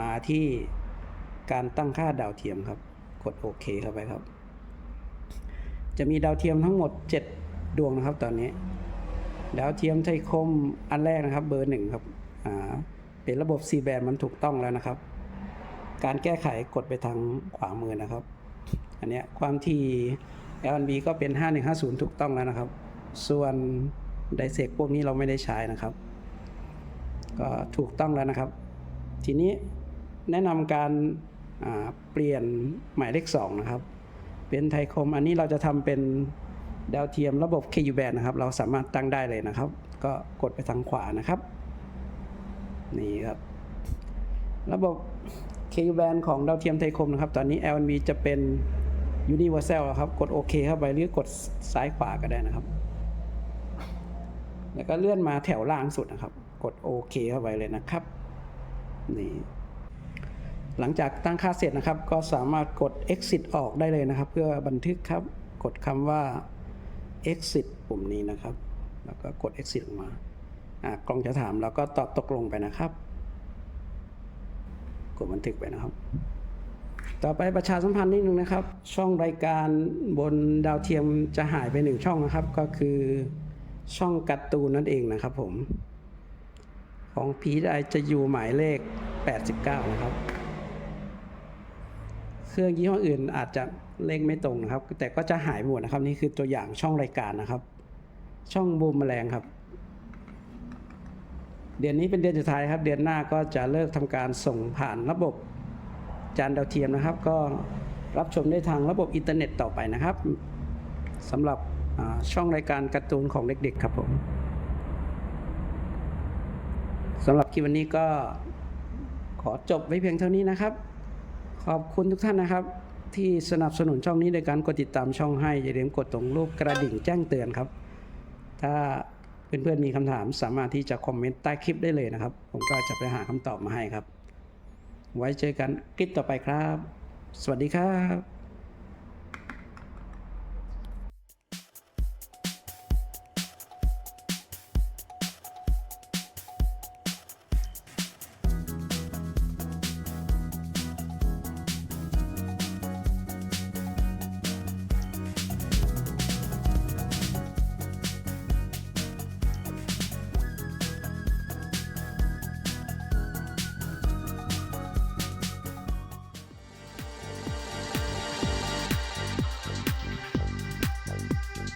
มาที่การตั้งค่าดาวเทียมครับ กดโอเคเข้าไปครับ จะมีดาวเทียมทั้งหมด 7 ดวงนะครับ ตอนนี้ ดาวเทียมไทยคมอันแรกนะครับ เบอร์หนึ่งครับอ่าเป็นระบบ C แบนมันถูกต้องแล้วนะครับ การแก้ไขกดไปทางขวามือนะครับ อันนี้ความที่ L&B ก็เป็น 5150 ถูกต้องแล้วนะครับ ส่วนไดเซกพวกนี้เราไม่ได้ใช้นะครับ ก็ถูกต้องแล้วนะครับ ทีนี้ แนะนำการเปลี่ยนหมายเลข2นะครับ เป็นไทยคมอันนี้เราจะทำเป็นดาวเทียมระบบ KU band นะครับ เราสามารถตั้งได้เลยนะครับ ก็กดไปทางขวานะครับ นี่ครับ ระบบ KU band ของดาวเทียมไทยคมนะครับ ตอนนี้ L&B จะเป็น Universal แล้วครับ กดโอเคเข้าไปหรือกดซ้ายขวาก็ได้นะครับ แล้วก็เลื่อนมาแถวล่างสุดนะครับ กดโอเคเข้าไปเลยนะครับ นี่ หลังจากตั้งค่าเสร็จนะครับ ก็สามารถกด exit ออกได้เลยนะครับ เพื่อบันทึกครับกดคำว่า exit ปุ่มนี้นะครับ แล้วก็กด exit ออกมาอ่ากล้องจะถามแล้วก็ตอบตกลงไปนะครับ กดบันทึกไปนะครับ ต่อไปประชาสัมพันธ์นิดนึงนะครับ ช่องรายการบนดาวเทียมจะหายไปหนึ่งช่องนะครับ ก็คือช่องการ์ตูนนั่นเองนะครับผม ของพีไอจะอยู่หมายเลข 89 นะครับ เครื่องยี่ห้ออื่นอาจจะเลขไม่ตรงนะครับ แต่ก็จะหายหมดนะครับ นี่คือตัวอย่างช่องรายการนะครับ ช่องบูมแมลงครับ เดือนนี้เป็นเดือนสุดท้ายครับ เดือนหน้าก็จะเลิกทำการส่งผ่านระบบจานดาวเทียมนะครับ ก็รับชมได้ทางระบบอินเทอร์เน็ตต่อไปนะครับสำหรับช่องรายการการ์ตูนของเด็กๆครับผมสำหรับคลิปวันนี้ก็ขอจบไว้เพียงเท่านี้นะครับ ขอบคุณทุกท่านนะครับ ที่สนับสนุนช่องนี้โดยการกดติดตามช่องให้อย่าลืมกดตรงรูปกระดิ่งแจ้งเตือนครับ ถ้าเพื่อนๆมีคำถามสามารถที่จะคอมเมนต์ใต้คลิปได้เลยนะครับ ผมก็จะไปหาคำตอบมาให้ครับ ไว้เจอกันคลิปต่อไปครับ สวัสดีครับ